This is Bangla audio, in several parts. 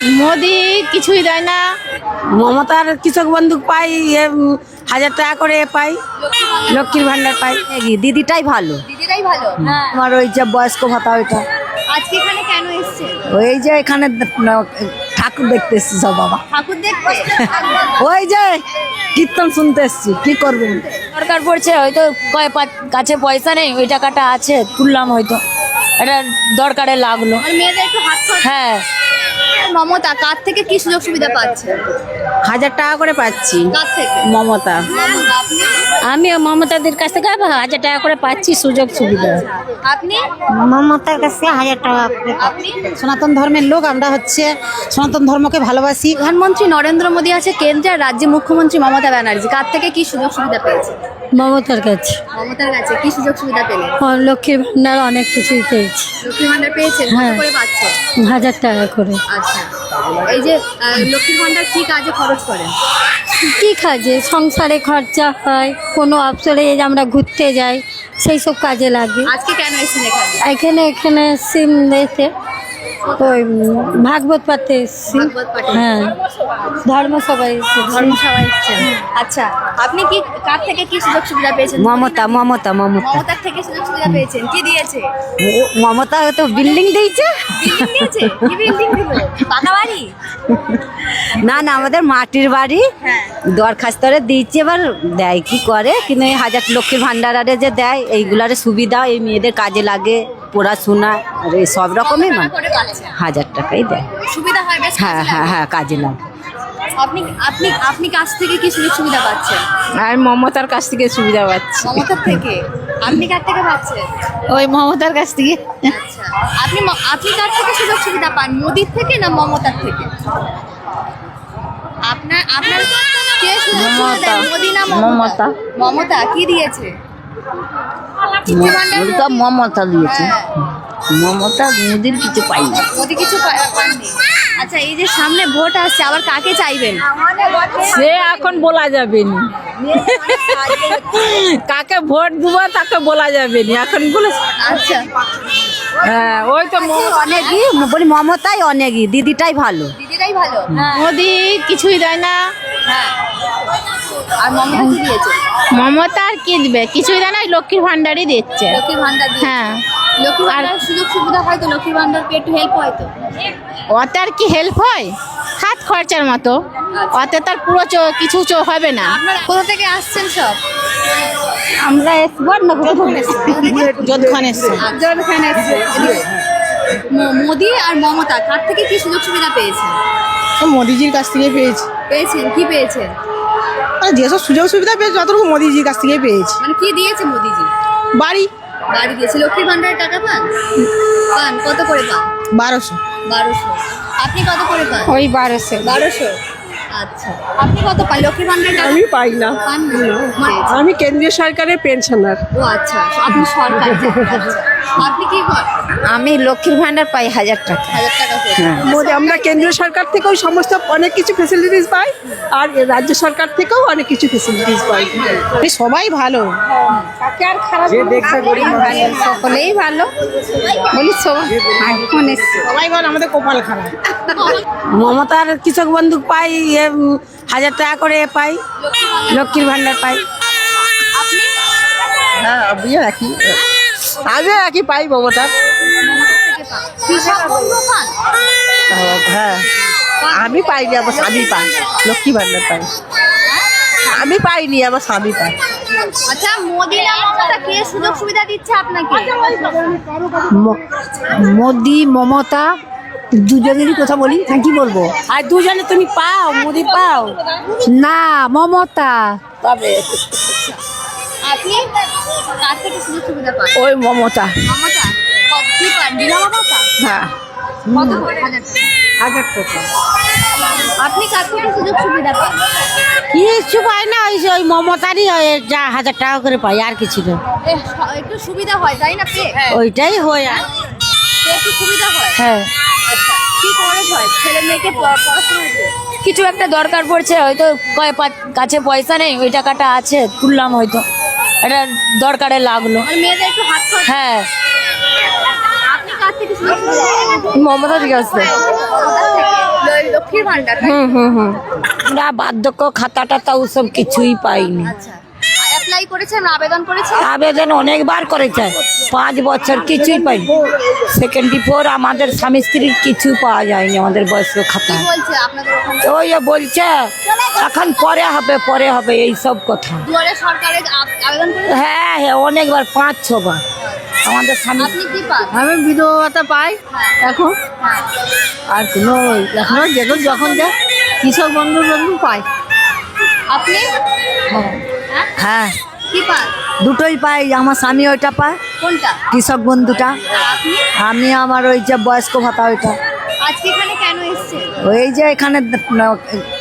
মোদি কিছুই দেয় না। মমতার কৃষক বন্ধু পাই এ, হাজার টাকা করে পাই লক্ষ্মীর ভান্ডার পাই। দিদিটাই ভালো? দিদিরাই ভালো হ্যাঁ। আমার ওই যে বয়স্ক ভাতা ওইটা। আজকে এখানে কেন এসছে? ওই যে এখানে ঠাকুর দেখতে এসছি সব বাবা। ঠাকুর দেখতে ওই যে কীর্তন শুনতে এসছি কি করবেন দরকার পড়ছে হয়তো কয় কাছে পয়সা নেই ওই টাকাটা আছে তুললাম হয়তো। এটা দরকারে লাগল। আর মেয়েদের একটু হাত খরচ হ্যাঁ। মমতা কার থেকে কি সুযোগ সুবিধা পাচ্ছে? হাজার টাকা করে পাচ্ছি। কার থেকে? মমতা। মমতা আপনি? আমি মমতাদের কাছ থেকে হাজার টাকা করে পাচ্ছি সুযোগ সুবিধা। আপনি? মমতার কাছে হাজার টাকা করে আপনি? সনাতন ধর্মের লোক আমরা হচ্ছে সনাতন ধর্মকে ভালোবাসি। প্রধানমন্ত্রী নরেন্দ্র মোদী আছে কেন্দ্রে আর রাজ্যে মুখ্যমন্ত্রী মমতা ব্যানার্জি। কার থেকে কি সুযোগ সুবিধা পেয়েছে? মমতার কাছে। মমতার কাছে কি সুযোগ সুবিধা পেলেন লক্ষ্মীর ভান্ডার অনেক কিছুই পেয়েছি। লক্ষ্মী ভান্ডার পেয়েছেন? হ্যাঁ। করে পাচ্ছে? হাজার টাকা করে। আচ্ছা। এই যে লক্ষ্মীর ভান্ডার কি কাজে খরচ করেন কি কাজে? সংসারে খরচা হয় কোনো অবসরে আমরা ঘুরতে যাই সেই সব কাজে লাগে। আজকে কেন এসেছেন এখানে? এখানে এখানে সিম দিতে। ওই ভাগবত পাঠতে এসেছি। হ্যাঁ। ধর্মসভায় এসেছি। ধর্মসভায় এসেছেন। আচ্ছা আপনি কি কার থেকে কি সুযোগ সুবিধা পেয়েছেন? মমতা মমতা মমতা। মমতার থেকে সুযোগ সুবিধা পেয়েছেন। কি দিয়েছে? মমতা তো বিল্ডিং দিয়েছে। বিল্ডিং দিয়েছে? কি বিল্ডিং দিল? পাকা বাড়ি না না আমাদের মাটির বাড়ি। হ্যাঁ। দরখাস্তরে দিচ্ছে এবার দেয় কি করে? কিন্তু এই হাজার লক্ষ্মীর ভান্ডারে যে দেয় এইগুলারে সুবিধা এই মেয়েদের কাজে লাগে পড়াশোনা আর এই সব রকমই মানে। হাজার টাকাই দেয়। সুবিধা হয় হ্যাঁ হ্যাঁ হ্যাঁ কাজে লাগে। আপনি আপনি আপনি কাছ থেকে কি সুযোগ সুবিধা পাচ্ছেন? আর মমতার কাছ থেকে সুবিধা পাচ্ছি। মমতার থেকে? আপনি কার থেকে পাচ্ছেন ওই মমতার কাছ থেকে। আচ্ছা আপনি আপনি কার থেকে সুযোগ সুবিধা পান? মোদির থেকে না মমতার থেকে? আপনার কে সুযোগ সুবিধা মোদি না মমতা? মমতা। কি দিয়েছে? লক্ষ্মীর মমতা দিয়েছে। হ্যাঁ, মমতা মোদির কিছু পাই না মোদি কিছু পাননি। আচ্ছা এই যে সামনে ভোট আসছে আবার কাকে চাইবেন? সে এখন বলা যাবে না। কাকে ভোট দিব তাকে বলা যাবে না। এখন বলে আচ্ছা। হ্যাঁ ওই তো অনেকই। বলি মমতাই অনেকই দিদিটাই ভালো। ভালো। মোদি কিছুই দেয় না। হ্যাঁ। আর মমতা কি দিয়েছে? মমতা আর কি দিবে? কিছুই দেয় না লক্ষ্মীর ভান্ডারই দিচ্ছে। লক্ষ্মীর ভান্ডার হ্যাঁ। লক্ষ্মীর ভান্ডার সুযোগ সুবিধা হয় তো? লক্ষ্মীর ভান্ডার পেয়ে একটু হেল্প হয় তো? ওতে আর কি হেল্প হয়? হাত খরচার মতো। ওতে তার পুরো চো- কিছু হবে না। কোথা থেকে আসছেন সব? আমরা এসবো না এসছে। জলখান মোদি আর মমতা কার থেকে কি সুযোগ সুবিধা পেয়েছেন? মোদিজির কাছ থেকে পেয়েছি। পেয়েছেন? কি পেয়েছেন? মানে যেসব সুযোগ সুবিধা পেয়েছি যতটুকু মোদিজির কাছ থেকে পেয়েছি। মানে কি দিয়েছে মোদিজি? বাড়ি। বাড়ি দিয়েছে। লক্ষ্মীর ভান্ডারের টাকা পান? পান। কত করে পান? বারোশো। বারোশো। আপনি কত করে পান? ওই বারোশো। বারোশো? আচ্ছা। আপনি কত পান? লক্ষ্মীর ভান্ডারের আমি পাই না? আমি কেন্দ্রীয় সরকারের পেনশনার। ও আচ্ছা। আপনি সরকার। আচ্ছা। আপনি কি আমি লক্ষ্মীর ভান্ডার পাই হাজার টাকা। হাজার টাকা করে। আমরা কেন্দ্রীয় সরকার থেকেও সমস্ত অনেক কিছু ফেসিলিটিস পাই আর রাজ্য সরকার থেকেও অনেক কিছু ফেসিলিটিস পাই। সবাই ভালো। সকলেই ভালো। বলি সব- সবাই ভালো আমাদের কপাল খারাপ। মমতার কৃষক বন্ধু পাই এ, হাজার টাকা করে পাই লক্ষ্মীর ভান্ডার পাই। হ্যাঁ আমিও একই। আমিও একই পাই পান হ্যাঁ আমি পাইনি আমার স্বামী পাই লক্ষ্মী ভান্ডার পাই আমি পাইনি আমার স্বামী পাই আচ্ছা মোদি না মমতা কে সুযোগ সুবিধা দিচ্ছে আপনাকে? মোদি মমতা দুজনেরই কথা বলি হ্যাঁ কি বলব? আর দুজনে তুমি পাও মুদি পাও? না মমতা। তবে। আপনি কার থেকে সুযোগ সুবিধা পান? ওই মমতা। মমতা? কি পান? ভাতা হ্যাঁ। কত করে? হাজার টাকা। হাজার টাকা। আপনি কার থেকে সুযোগ সুবিধা পান? কিছু পাই না ওই যে ওই মমতারই ওই যা হাজার টাকা করে পাই আর কিছু না একটু সুবিধা হয় তাই না ওইটাই হয় আর। একটু সুবিধা হয়? হ্যাঁ। আচ্ছা কি খরচ হয়? ছেলে মেয়েকে পড়াশোনা কিছু একটা দরকার পড়ছে হয়তো কাছে পয়সা নেই ওই টাকাটা আছে তুললাম হয়তো। এটা দরকারে লাগল। হ্যাঁ। থেকে হুম হুম বার্ধক্য খাতা টাতা ওসব কিছুই পাইনি। আচ্ছা। অ্যাপ্লাই করেছেন আবেদন করেছেন? আবেদন অনেকবার করেছে। পাঁচ বছর কিছুই পাইনি। সেকেন্ড ফোর আমাদের স্বামী স্ত্রীর কিছু পাওয়া যায়নি আমাদের বয়স্ক খাতা। বলছে আপনাদের ওখানে? ওই বলছে এখন পরে হবে পরে হবে এই সব কথা। দুয়ারে সরকারে আব- আবেদন করেছেন? হ্যাঁ হ্যাঁ অনেকবার পাঁচ ছবার আমাদের স্বামী আপনি কি পান? আমি বিধবাটা পাই এখন। হ্যাঁ। আর কোনো এখনও যেগুলো যখন দেয় কৃষক বন্ধু বন্ধু পাই আপনি? হ্যাঁ। হ্যাঁ কি পান? দুটোই পাই আমার স্বামী ওইটা পায় কোনটা? কৃষক বন্ধুটা। আমি আমার ওই যে বয়স্ক ভাতা ওইটা। আজকে এখানে কেন এসেছেন? ওই যে এখানে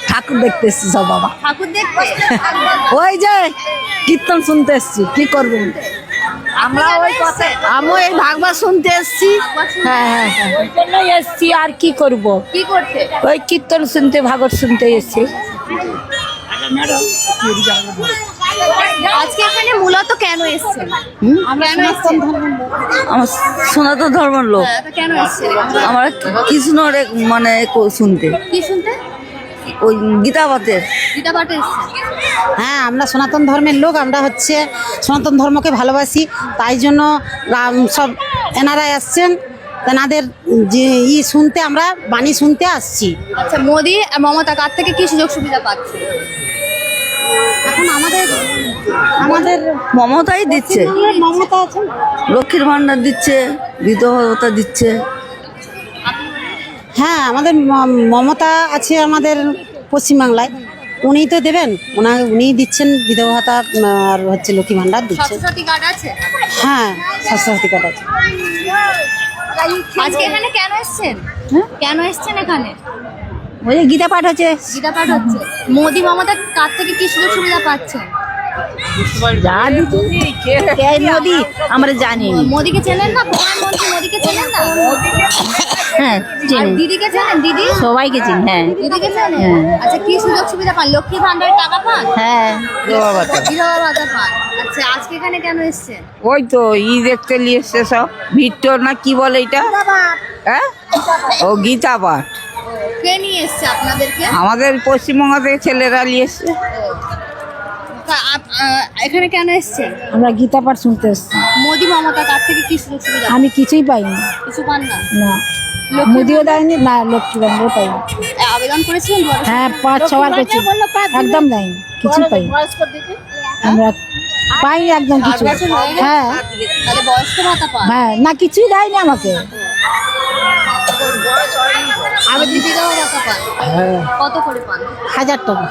ঠাকুর দেখতে এসছি সব বাবা। ঠাকুর দেখতে? ওই যে কীর্তন শুনতে এসছি কি করব? আমরা ওই কথা আমিও এই ভাগবা শুনতে এসছি। হ্যাঁ হ্যাঁ হ্যাঁ। ওই জন্যই এসছি আর কি করব? কি করতে? ওই কীর্তন শুনতে ভাগবত শুনতে এসছি। আজকে এখানে মূলত কেন এসেছেন আমার সনাতন ধর্মের লোক। হ্যাঁ, কেন এসেছেন আমরা কৃষ্ণর মানে শুনতে। কি শুনতে? ওই গীতাবাতের গীতা পাঠে হ্যাঁ আমরা সনাতন ধর্মের লোক আমরা হচ্ছে সনাতন ধর্মকে ভালোবাসি তাই জন্য সব এনারাই আসছেন। তেনাদের যে ই শুনতে আমরা বাণী শুনতে আসছি। আচ্ছা মোদি আর মমতা কার থেকে কি সুযোগ সুবিধা পাচ্ছে? এখন আমাদের আমাদের মমতাই দিচ্ছে। মমতা আছেন লক্ষ্মীর ভান্ডার দিচ্ছে বিধবা ভাতা দিচ্ছে। হ্যাঁ আমাদের মমতা আছে আমাদের পশ্চিমবাংলায়। উনি তো দেবেন ওনা উনিই দিচ্ছেন বিধবা ভাতা আর হচ্ছে লক্ষ্মী ভাণ্ডার দিচ্ছেন আছে? হ্যাঁ স্বাস্থ্যসাথী কার্ড আছে। আজকে এখানে কেন এসেছেন? কেন এসেছেন এখানে? ওই যে গীতা পাঠ হচ্ছে। গীতা পাঠ হচ্ছে। মোদি মমতা কার থেকে কি সুযোগ সুবিধা পাচ্ছেন? যা দিচ্ছে এই নদী আমরা জানি। মোদিকে চেনেন না? প্রধানমন্ত্রী মোদিকে চেনেন না? হ্যাঁ আর দিদিকে চেনেন? দিদি? সবাইকে চিনি হ্যাঁ। দিদিকে চেনেন? আচ্ছা কি সুযোগ সুবিধা পান? লক্ষ্মী ভান্ডারের টাকা পান? হ্যাঁ। বিধবা ভাতা পান। আচ্ছা আজকে এখানে কেন এসেছেন? ওই তো ই দেখতে নিয়ে এসছে সব। ভিট্টোর না কি বলে এটা? হ্যাঁ? ও গীতা পাঠ। কে নিয়ে এসছে আপনাদেরকে? আমাদের পশ্চিমবঙ্গ থেকে ছেলেরা নিয়ে এসছে। তা আপ- এখানে কেন এসছেন আমরা গীতা পাঠ শুনতে এসছি। মোদি মমতা কার থেকে কি সুযোগ সুবিধা আমি কিছুই পাইনি। কিছু পান না? না। মুদিও দেয়নি না লক্ষ্মী ভাণ্ডারও পাইনি আবেদন করেছিলেন হ্যাঁ পাঁচ ছবার পেয়েছি একদম দেয়নি কিছুই পাইনি। আমরা পাইনি একদম কিছু। হয়ে গেছে? তাহলে বয়স্ক ভাতা পান। হ্যাঁ না কিছুই দেয়নি আমাকে। দিদিরাও ভাতা পান কত করে পান? হাজার টাকা।